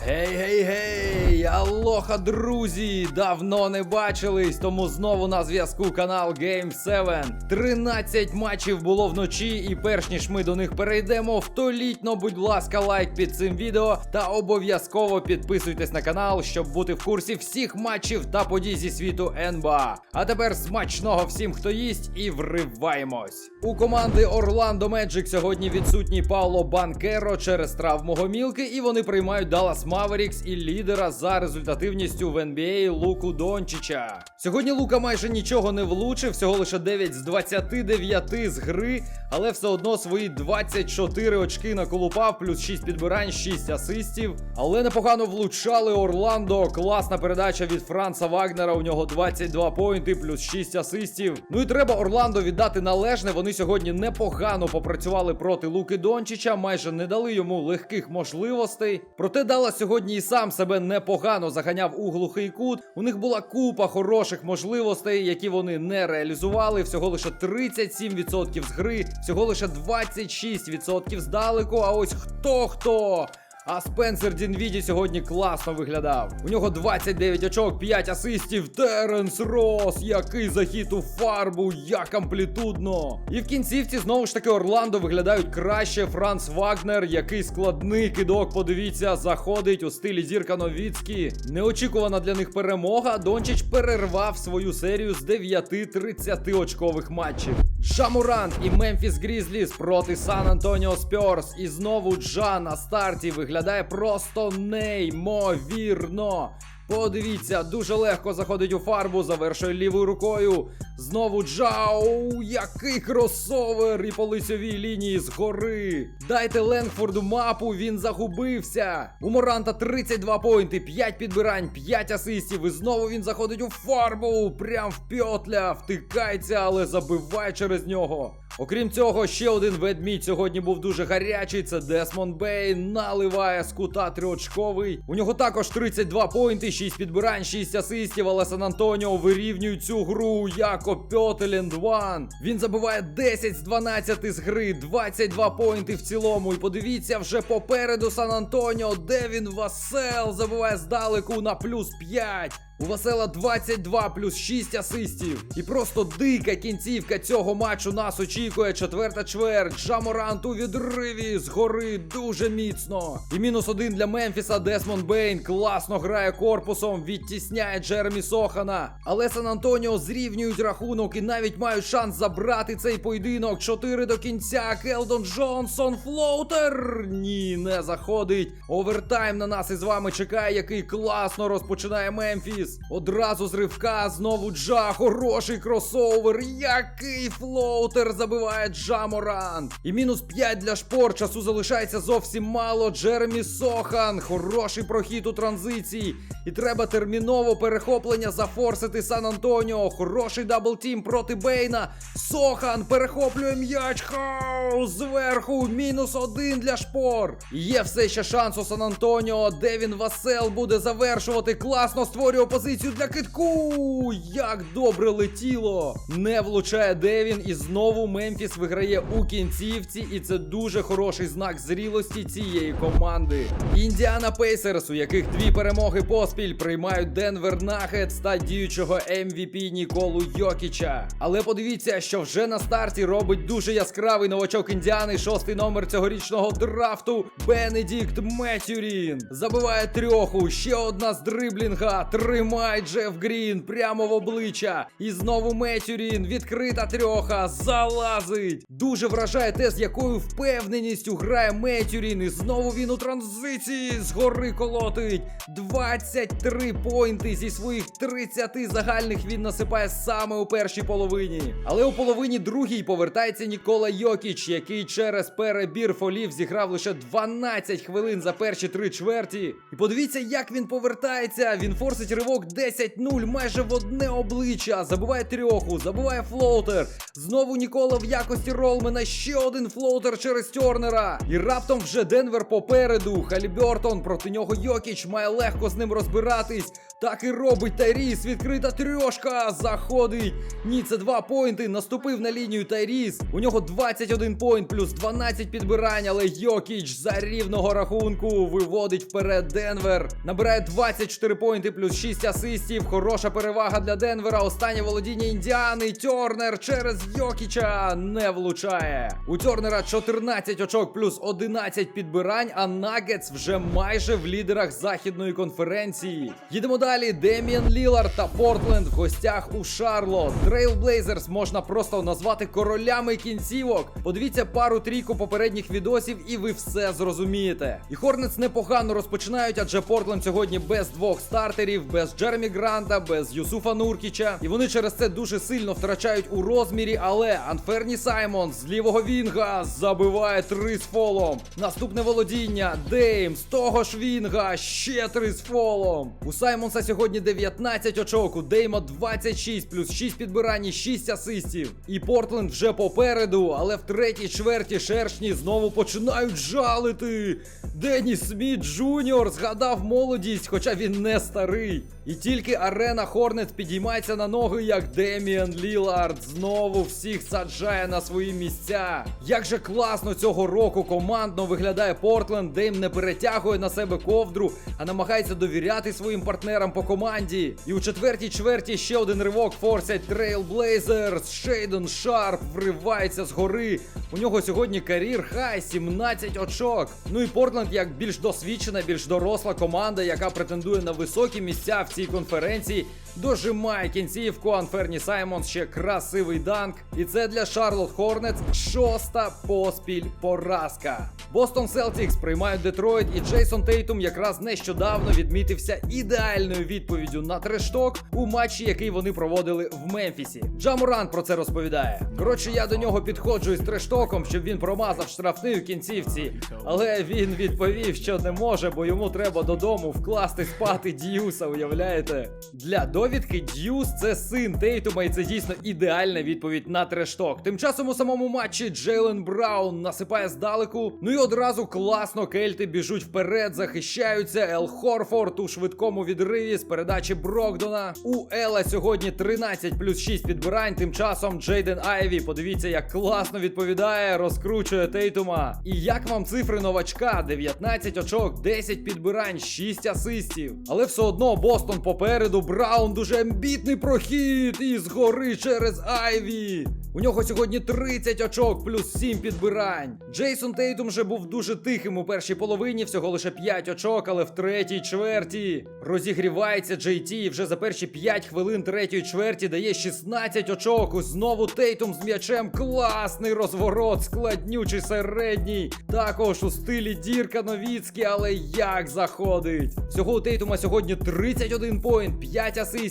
Hey, hey, hey! Alô! Алоха, друзі! Давно не бачились, тому знову на зв'язку канал Game 7. 13 матчів було вночі, і перш ніж ми до них перейдемо, втоліть, будь ласка, лайк під цим відео та обов'язково підписуйтесь на канал, щоб бути в курсі всіх матчів та подій зі світу НБА. А тепер смачного всім, хто їсть, і вриваємось. У команди Орландо Меджик сьогодні відсутній Пауло Банкеро через травму гомілки, і вони приймають Даллас Маверікс і лідера за результативністю в NBA Луку Дончича. Сьогодні Лука майже нічого не влучив, всього лише 9 з 29 з гри, але все одно свої 24 очки наколупав, плюс 6 підбирань, 6 асистів. Але непогано влучали Орландо. Класна передача від Франца Вагнера. У нього 22 поінти, плюс 6 асистів. Ну і треба Орландо віддати належне. Вони сьогодні непогано попрацювали проти Луки Дончича, майже не дали йому легких можливостей. Проте Дала сьогодні і сам себе непогано заганяв у глухий кут. У них була купа хороших можливостей, які вони не реалізували. Всього лише 37% з гри, всього лише 26% здалеку. А ось хто хто. А Спенсер Дінвіді сьогодні класно виглядав. У нього 29 очок, 5 асистів. Теренс Рос, який захід у фарбу, як амплітудно. І в кінцівці знову ж таки Орландо виглядають краще. Франц Вагнер, який складний кидок, подивіться, заходить у стилі зірка Новіцькі. Неочікувана для них перемога. Дончич перервав свою серію з 9 30 очкових матчів. Шамурант і Мемфіс Грізліс проти Сан Антоніо Спьорс. І знову Джа на старті виглядає просто неймовірно. Подивіться, дуже легко заходить у фарбу, завершує лівою рукою. Знову Джау, який кросовер і по лицьовій лінії згори. Дайте Ленгфорду мапу, він загубився. У Моранта 32 поінти, 5 підбирань, 5 асистів. І знову він заходить у фарбу. Прям в пьотля, втикається, але забиває через нього. Окрім цього, ще один ведмідь сьогодні був дуже гарячий. Це Десмонд Бей. Наливає з кута трьохочковий. У нього також 32 поінти, 6 підбирань, 6 асистів, але Сан Антоніо вирівнюють цю гру. Яко Пьотеленд Ван. Він забиває 10 з 12 з гри, 22 поінти в цілому. І подивіться вже попереду Сан Антоніо, де він Васел забиває здалеку на плюс 5. У Васела 22 плюс 6 асистів. І просто дика кінцівка цього матчу нас очікує. Четверта чверть. Жаморант у відриві згори дуже міцно. І мінус один для Мемфіса. Десмонд Бейн класно грає корпусом, відтісняє Джеремі Сохана. Але Сан Антоніо зрівнюють рахунок і навіть мають шанс забрати цей поєдинок. 4 до кінця. Келдон Джонсон флоутер. Ні, не заходить. Овертайм на нас із вами чекає, який класно розпочинає Мемфіс. Одразу з ривка знову Джа. Хороший кросовер. Який флоутер забиває Джа Морант. І мінус 5 для шпор. Часу залишається зовсім мало. Джеремі Сохан. Хороший прохід у транзиції. І треба терміново перехоплення зафорсити Сан Антоніо. Хороший даблтім проти Бейна. Сохан перехоплює м'яч. Хау! Зверху. Мінус один для шпор. Є все ще шанс у Сан Антоніо. Девін Васел буде завершувати. Класно створює позицію для китку. Як добре летіло. Не влучає Девін. І знову Мемфіс виграє у кінцівці. І це дуже хороший знак зрілості цієї команди. Індіана Пейсерс, у яких дві перемоги поспіль приймають Денвер Нагетс та діючого MVP Ніколу Йокіча. Але подивіться, що вже на старті робить дуже яскравий новачок Індіани, шостий номер цьогорічного драфту Бенедікт Метюрін. Забиває трьоху, ще одна з дриблінга. Тримай Джеф Грін прямо в обличчя. І знову Метюрін, відкрита трьоха, залазить. Дуже вражає те, з якою впевненістю грає Метюрін. І знову він у транзиції згори колотить. 23 поінти зі своїх 30 загальних він насипає саме у першій половині. Але у половині другій повертається Нікола Йокіч, який через перебір фолів зіграв лише 12 хвилин за перші три чверті. І подивіться, як він повертається. Він форсить ривок 10-0 майже в одне обличчя. Забуває трьоху, забуває флоутер. Знову Нікола в якості ролмена. Ще один флоутер через Тернера. І раптом вже Денвер попереду. Халібертон проти нього Йокіч має легко з ним розбиратись. Так і робить Тайріс. Відкрита трьошка. Заходить. Ні, це два поінти. Наступив на лінію Тайріс. У нього 21 поінт плюс 12 підбирань, але Йокіч за рівного рахунку виводить вперед Денвер. Набирає 24 поінти плюс 6 асистів. Хороша перевага для Денвера. Останнє володіння Індіани. Тьорнер через Йокіча не влучає. У Тьорнера 14 очок плюс 11 підбирань, а Нагетс вже майже в лідерах західної конференції. Їдемо далі. Деміан Лілард та Портленд в гостях у Шарлот. Трейлблейзерс можна просто назвати королями кінцівок. Подивіться пару трійку попередніх відосів, і ви все зрозумієте. І Хорнетс непогано розпочинають, адже Портленд сьогодні без двох стартерів, без Джеремі Гранта, без Юсуфа Нуркіча. І вони через це дуже сильно втрачають у розмірі. Але Анферні Саймон з лівого Вінга забиває три з фолом. Наступне володіння. Дейм з того ж Вінга ще три з фолом. У Саймонса сьогодні 19 очок, у Дейма 26, плюс 6 підбирань, 6 асистів. І Портленд вже попереду, але в третій чверті шершні знову починають жалити. Деніс Сміт Джуніор згадав молодість, хоча він не старий. І тільки арена Хорнет підіймається на ноги, як Деміан Лілард знову всіх саджає на свої місця. Як же класно цього року командно виглядає Портленд, Дейм не перетягує на себе ковдру, а намагається довіряти своїм партнерам по команді. І у четвертій чверті ще один ривок форсять Trailblazers. Шейден Шарп вривається згори. У нього сьогодні кар'єр хай 17 очок. Ну і Портленд як більш досвідчена, більш доросла команда, яка претендує на високі місця в цій конференції. Дожимає кінцівку Анферні Саймонс ще красивий данк. І це для Шарлот Хорнетс шоста поспіль поразка. Бостон Селтікс приймають Детройт, і Джейсон Тейтум якраз нещодавно відмітився ідеальною відповіддю на трешток у матчі, який вони проводили в Мемфісі. Джамуран про це розповідає. Коротше, я до нього підходжу із трештоком, щоб він промазав штрафний у кінцівці. Але він відповів, що не може, бо йому треба додому вкласти спати Д'юса, уявляєте? Для довідки Д'юс це син Тейтума, і це дійсно ідеальна відповідь на трешток. Тим часом у самому матчі Джейлен Браун насипає здалеку. Ну і одразу класно кельти біжуть вперед, захищаються. Ел Хорфорд у швидкому відриві з передачі Брокдона. У Ела сьогодні 13 плюс 6 підбирань. Тим часом Джейден Айві, подивіться, як класно відповідає, розкручує Тейтума. І як вам цифри новачка? 19 очок, 10 підбирань, 6 асистів. Але все одно Бостон попереду. Браун дуже амбітний прохід і згори через Айві. У нього сьогодні 30 очок плюс 7 підбирань. Джейсон Тейтум же був дуже тихим у першій половині, всього лише 5 очок, але в третій чверті розігрівається JT і вже за перші 5 хвилин третьої чверті дає 16 очок. Знову Тейтум з м'ячем. Класний розворот, складнючий середній. Також у стилі Дірка Новіцький, але як заходить. Всього у Тейтума сьогодні 31 поінт, 5 асистів.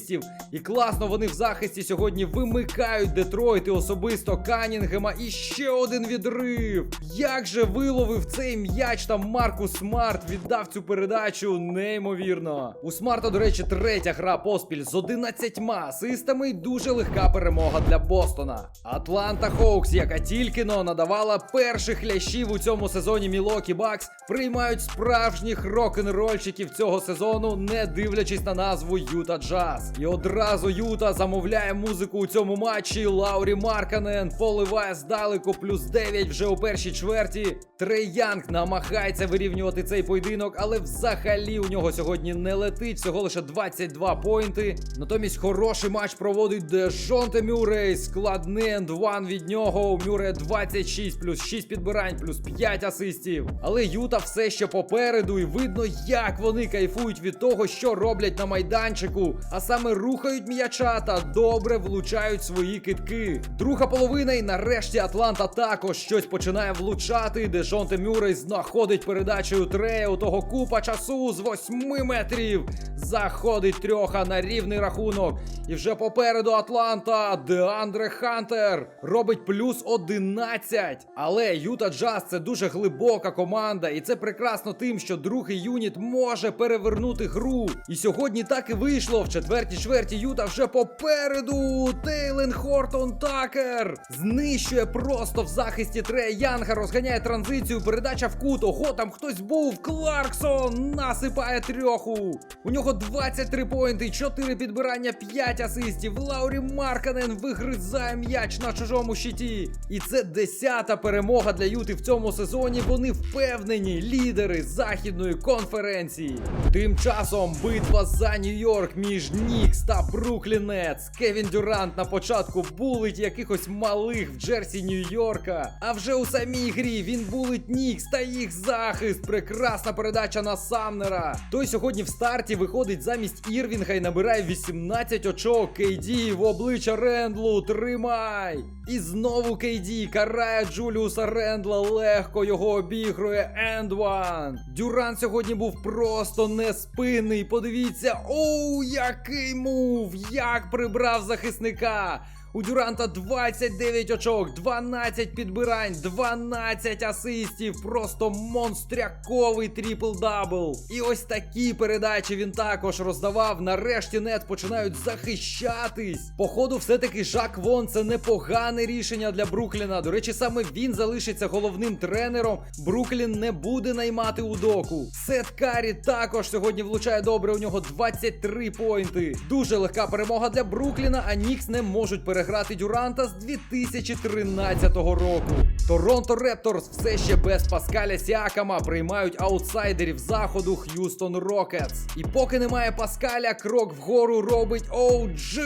І класно вони в захисті сьогодні вимикають Детройт і особисто Канінгема. І ще один відрив. Як же виловив цей м'яч там Маркус Смарт, віддав цю передачу неймовірно. У Смарта, до речі, третя гра поспіль з 11 асистами і дуже легка перемога для Бостона. Атланта Хоукс, яка тільки но надавала перших лящів у цьому сезоні Мілокі Бакс, приймають справжніх рок-н-рольщиків цього сезону, не дивлячись на назву Юта Джаз. І одразу Юта замовляє музику у цьому матчі. Лаурі Марканен поливає здалеку плюс 9 вже у першій чверті. Трей Янг намагається вирівнювати цей поєдинок, але взагалі у нього сьогодні не летить всього лише 22 поінти. Натомість хороший матч проводить Дежонте Мюррей. Складний енд-ван від нього. У Мюррея 26 плюс 6 підбирань, плюс 5 асистів. Але Юта все ще попереду, і видно, як вони кайфують від того, що роблять на майданчику. А саме рухають м'яча та добре влучають свої китки. Друга половина, і нарешті Атланта також щось починає влучати. Дежонте Мюррей знаходить передачею Трея у того купа часу з 8 метрів. Заходить трьоха на рівний рахунок. І вже попереду Атланта. Деандре Хантер робить плюс 11. Але Юта Джаз це дуже глибока команда, і це прекрасно тим, що другий юніт може перевернути гру. І сьогодні так і вийшло. В четвертій четвертій чверті Юта вже попереду. Тейлен Хортон Такер знищує просто в захисті Трея Янга, розганяє транзицію, передача в кут. Ого, там хтось був. Кларксон насипає трьоху. У нього 23 поінти, 4 підбирання, 5 асистів. Лаурі Марканен вигризає м'яч на чужому щиті. І це десята перемога для Юти в цьому сезоні. Вони впевнені лідери західної конференції. Тим часом битва за Нью-Йорк між Нікс та Бруклін Нетс. Кевін Дюрант на початку булить якихось малих в Джерсі Нью-Йорка. А вже у самій грі він булить Нікс та їх захист. Прекрасна передача на Самнера. Той сьогодні в старті виходить замість Ірвінга і набирає 18 очок. Кейді в обличчя Рендлу. Тримай! І знову Кейді карає Джуліуса Рендла, легко його обігрує Ендван. Дюран сьогодні був просто неспинний. Подивіться, оу, який мув! Як прибрав захисника! У Дюранта 29 очок, 12 підбирань, 12 асистів. Просто монстряковий трипл-дабл. І ось такі передачі він також роздавав. Нарешті нет починають захищатись. Походу, все-таки Жак Вон це непогане рішення для Брукліна. До речі, саме він залишиться головним тренером. Бруклін не буде наймати удоку. Сет Карі також сьогодні влучає добре. У нього 23 поінти. Дуже легка перемога для Брукліна, а Нікс не можуть переграти Дюранта з 2013 року. Торонто Репторс все ще без Паскаля Сіакама приймають аутсайдерів заходу Х'юстон Рокетс. І поки немає Паскаля, крок вгору робить OG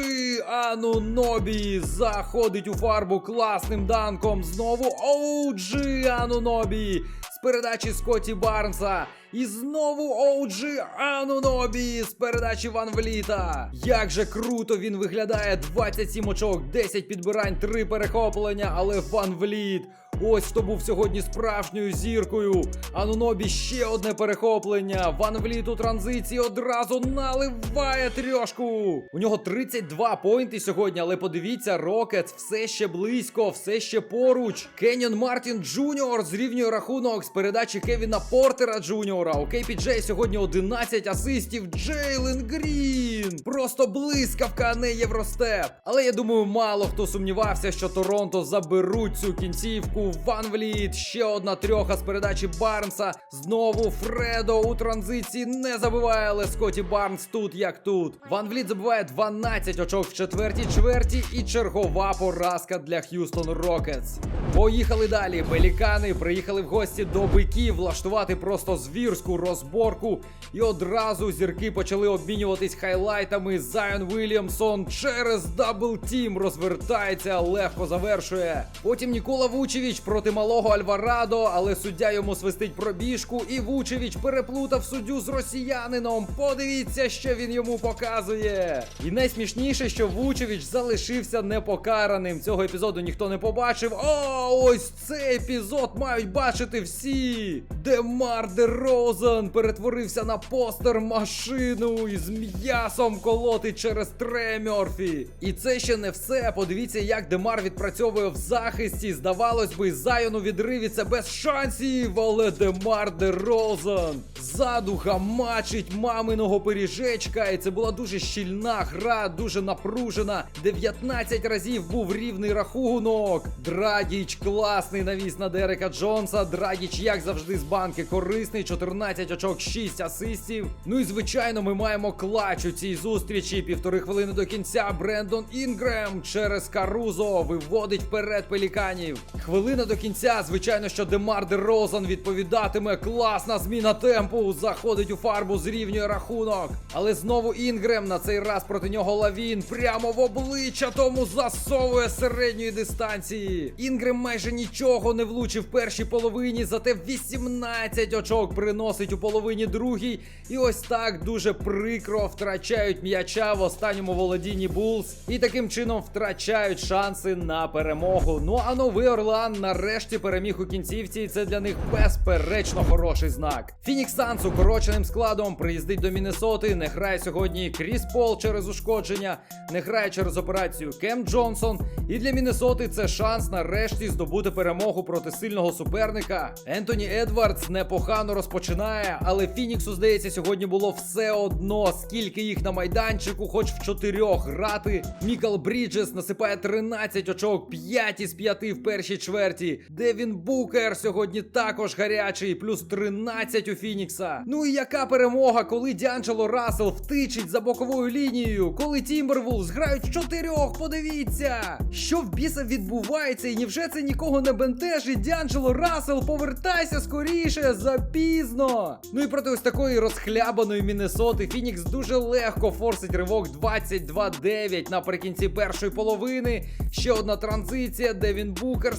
Анунобі. Заходить у фарбу класним данком. Знову OG Анунобі. З передачі Скотті Барнса. І знову OG Анунобі з передачі Ван Вліта. Як же круто він виглядає! 27 очок, 10 підбирань, 3 перехоплення, але Ван Вліт. Ось хто був сьогодні справжньою зіркою. Анунобі ще одне перехоплення. Ван Вліт у транзиції одразу наливає трьошку. У нього 32 поінти сьогодні, але подивіться, Рокетс все ще близько, все ще поруч. Кенyon Мартін Джуніор зрівнює рахунок з передачі Кевіна Портера Джуніора. У KPJ сьогодні 11 асистів. Джейлен Грін. Просто блискавка, а не Євростеп. Але я думаю, мало хто сумнівався, що Торонто заберуть цю кінцівку. Ван Вліт, ще одна трьоха з передачі Барнса. Знову Фредо у транзиції не забиває, але Скотті Барнс тут як тут. Ван Вліт забиває 12 очок в четвертій чверті і чергова поразка для Х'юстон Рокетс. Поїхали далі. Пелікани приїхали в гості до биків влаштувати просто звірську розборку. І одразу зірки почали обмінюватись хайлайтами. Зайон Вільямсон через дабл тім розвертається, легко завершує. Потім Нікола Вучевіч проти малого Альварадо, але суддя йому свистить пробіжку. І Вучевіч переплутав суддю з росіянином. Подивіться, що він йому показує. І найсмішніше, що Вучевіч залишився непокараним. Цього епізоду ніхто не побачив. О, ось цей епізод мають бачити всі. Демар де Розен перетворився на постер машину із м'ясом колоти через Тре Мьорфі. І це ще не все. Подивіться, як Демар відпрацьовує в захисті. Здавалось би, Зайон у відриві без шансів, але Демар де Розен ззаду гамачить маминого пиріжечка. І це була дуже щільна гра, дуже напружена. 19 разів був рівний рахунок. Драгіч класний навіс на Дерека Джонса. Драгіч, як завжди, з банки корисний. 14 очок, 6 асистів. Ну і звичайно, ми маємо клач у цій зустрічі. Півтори хвилини до кінця. Брендон Інгрем через Карузо виводить вперед пеліканів. Хвилина до кінця. Звичайно, що Демар де Розан відповідатиме. Класна зміна темпу. Заходить у фарбу, зрівнює рахунок. Але знову Інгрем на цей раз проти нього лавін. Прямо в обличчя тому засовує середньої дистанції. Інгрем майже нічого не влучив в першій половині, зате 18 очок приносить у половині другій. І ось так дуже прикро втрачають м'яча в останньому володінні Булс. І таким чином втрачають шанси на перемогу. Ну а новий Орлан нарешті переміг у кінцівці, і це для них безперечно хороший знак. Фінікс Санс укороченим складом приїздить до Міннесоти. Не грає сьогодні Кріс Пол через ушкодження, не грає через операцію Кем Джонсон. І для Міннесоти це шанс нарешті здобути перемогу проти сильного суперника. Ентоні Едвардс непогано розпочинає, але Фініксу, здається, сьогодні було все одно, скільки їх на майданчику, хоч в чотирьох грати. Мікал Бріджес насипає 13 очок, 5 із 5 в першій чверті. Девін Букер сьогодні також гарячий, плюс 13 у Фінікса. Ну і яка перемога, коли Діанджело Рассел втичить за боковою лінією, коли Тімбервулс грають чотирьох, подивіться! Що в біса відбувається, і невже це нікого не бентежить? Діанджело Рассел, повертайся скоріше, запізно! Ну і проти ось такої розхлябаної Міннесоти Фінікс дуже легко форсить ривок 22-9 наприкінці першої половини. Ще одна транзиція, Девін Букер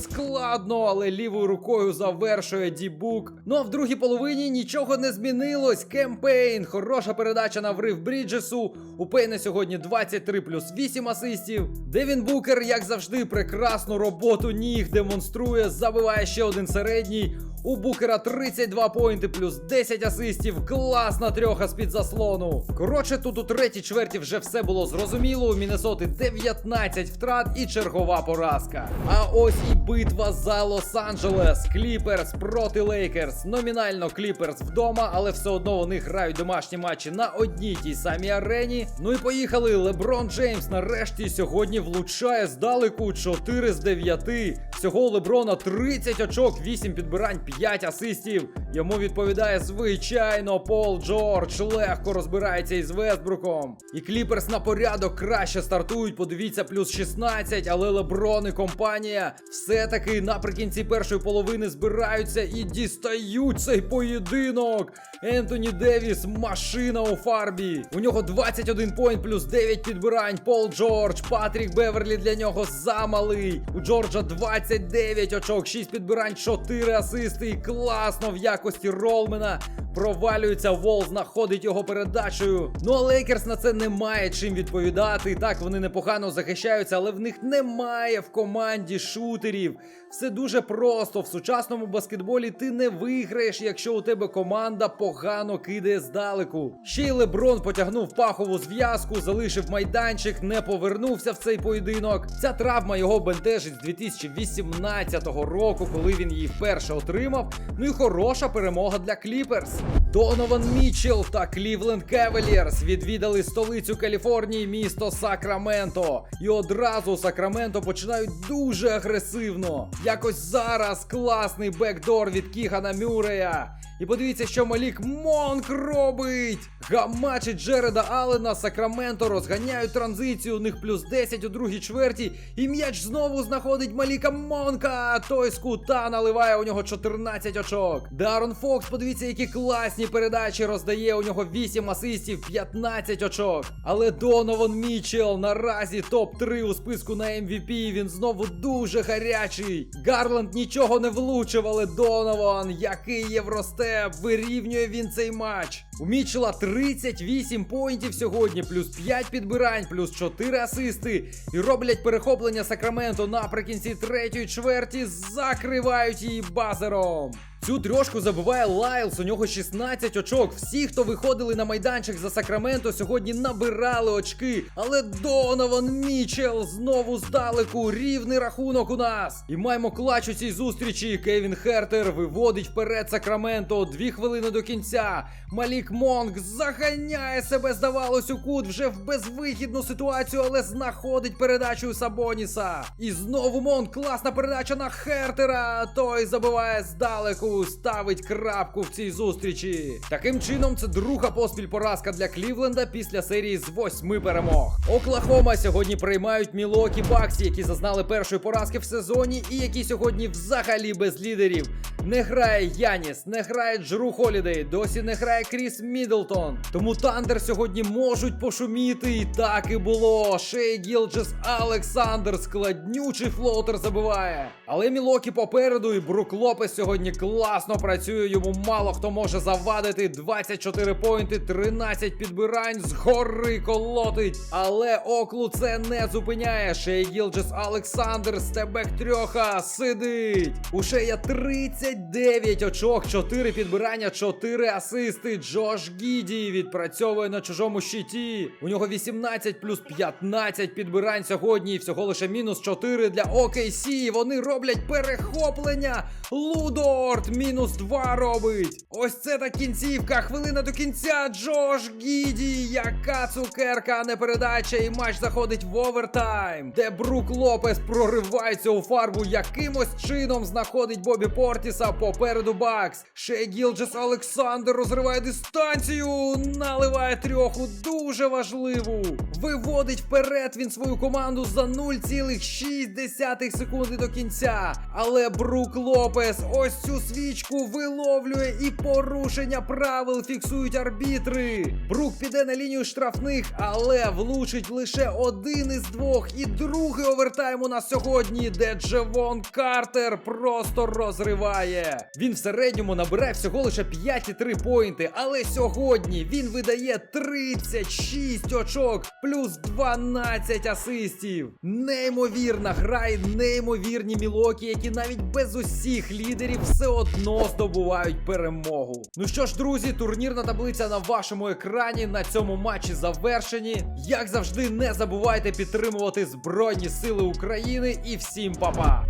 складно, але лівою рукою завершує Дібук. Ну а в другій половині нічого не змінилось. Кемпейн, хороша передача на врив Бріджесу. У Пейна сьогодні 23 плюс 8 асистів. Девін Букер, як завжди, прекрасну роботу ніг демонструє, забиває ще один середній. У Букера 32 поінти плюс 10 асистів. Класна трьоха з-під заслону. Коротше, тут у третій чверті вже все було зрозуміло. У Міннесоти 19 втрат і чергова поразка. А ось і битва за Лос-Анджелес. Кліперс проти Лейкерс. Номінально Кліперс вдома, але все одно вони грають домашні матчі на одній тій самій арені. Ну і поїхали. Леброн Джеймс нарешті сьогодні влучає здалеку 4 з 9. Всього у Леброна 30 очок, 8 підбирань, 5 асистів. Йому відповідає звичайно Пол Джордж. Легко розбирається із Вестбруком. І Кліперс на порядок краще стартують. Подивіться, плюс 16, але Леброн і компанія все-таки наприкінці першої половини збираються і дістають цей поєдинок. Ентоні Девіс, машина у фарбі. У нього 21 поінт плюс 9 підбирань. Пол Джордж, Патрік Беверлі для нього замалий. У Джорджа 29 очок, 6 підбирань, 4 асисти. І класно в якості ролмена. Провалюється Вол, знаходить його передачею. Ну а Лейкерс на це не має чим відповідати. Так, вони непогано захищаються, але в них немає в команді шутерів. Все дуже просто. В сучасному баскетболі ти не виграєш, якщо у тебе команда погано кидає здалеку. Ще й Леброн потягнув пахову зв'язку, залишив майданчик, не повернувся в цей поєдинок. Ця травма його бентежить з 2018 року, коли він її вперше отримав. Ну і хороша перемога для Кліперс. Донован Мічел та Клівленд Кевелірс відвідали столицю Каліфорнії, місто Сакраменто. І одразу Сакраменто починають дуже агресивно. Якось зараз класний бекдор від Кігана Мюрея. І подивіться, що Малік Монк робить. Гамачить Джереда Аллена, Сакраменто розганяють транзицію. У них плюс 10 у другій чверті. І м'яч знову знаходить Маліка Монка. Той з кута наливає у нього 14 очок. Дарон Фокс, подивіться, які класні передачі роздає. У нього 8 асистів, 15 очок. Але Донован Мічел наразі топ-3 у списку на MVP. Він знову дуже гарячий. Гарленд нічого не влучив, але Донован, який євростеп, вирівнює він цей матч. У Мічела 38 поінтів сьогодні, плюс 5 підбирань, плюс 4 асисти. І роблять перехоплення Сакраменто наприкінці третьої чверті, закривають її базером. Цю трьошку забиває Лайлс, у нього 16 очок. Всі, хто виходили на майданчик за Сакраменто, сьогодні набирали очки. Але Донован Мічел знову здалеку, рівний рахунок у нас. І маємо клач у цій зустрічі. Кевін Хертер виводить вперед Сакраменто. Дві хвилини до кінця. Малік Монк заганяє себе, здавалось, у кут вже в безвихідну ситуацію, але знаходить передачу у Сабоніса. І знову Монк, класна передача на Хертера. Той забиває здалеку ставить крапку в цій зустрічі. Таким чином, це друга поспіль поразка для Клівленда після серії з восьми перемог. Оклахома сьогодні приймають Мілокі Баксі, які зазнали першої поразки в сезоні, і які сьогодні взагалі без лідерів. Не грає Яніс, не грає Джру Холідей, досі не грає Кріс Мідлтон. Тому Тандер сьогодні можуть пошуміти. І так і було. Шей Гілджес Александр складнючий флоутер забиває. Але Мілокі попереду, і Брук Лопес сьогодні класно класно працює, йому мало хто може завадити. 24 поінти, 13 підбирань, згори колотить. Але Оклу це не зупиняє. Шей Гілджес Олександр, стебек трьоха, сидить. У Шея 39 очок, 4 підбирання, 4 асисти. Джош Гіді відпрацьовує на чужому щиті. У нього 18 плюс 15 підбирань сьогодні. І всього лише мінус 4 для OKC. Вони роблять перехоплення. Лудорт мінус 2 робить. Ось це та кінцівка. Хвилина до кінця. Джош Гіді. Яка цукерка, не передача. І матч заходить в овертайм. Де Брук Лопес проривається у фарбу. Якимось чином знаходить Бобі Портіса попереду Бакс. Шей Гілджес Олександр розриває дистанцію. Наливає трьоху. Дуже важливу. Виводить вперед він свою команду за 0,6 секунди до кінця. Але Брук Лопес ось цю свічку виловлює і порушення правил фіксують арбітри. Брук піде на лінію штрафних, але влучить лише один із двох. І другий овертайм у нас сьогодні, де Джевон Картер просто розриває. Він в середньому набирає всього лише 5,3 поінти, але сьогодні він видає 36 очок плюс 12 асистів. Неймовірна гра і неймовірні мілокі, які навіть без усіх лідерів все одно здобувають перемогу. Ну що ж, друзі, турнірна таблиця на вашому екрані на цьому матчі завершені. Як завжди, не забувайте підтримувати Збройні Сили України і всім па-па!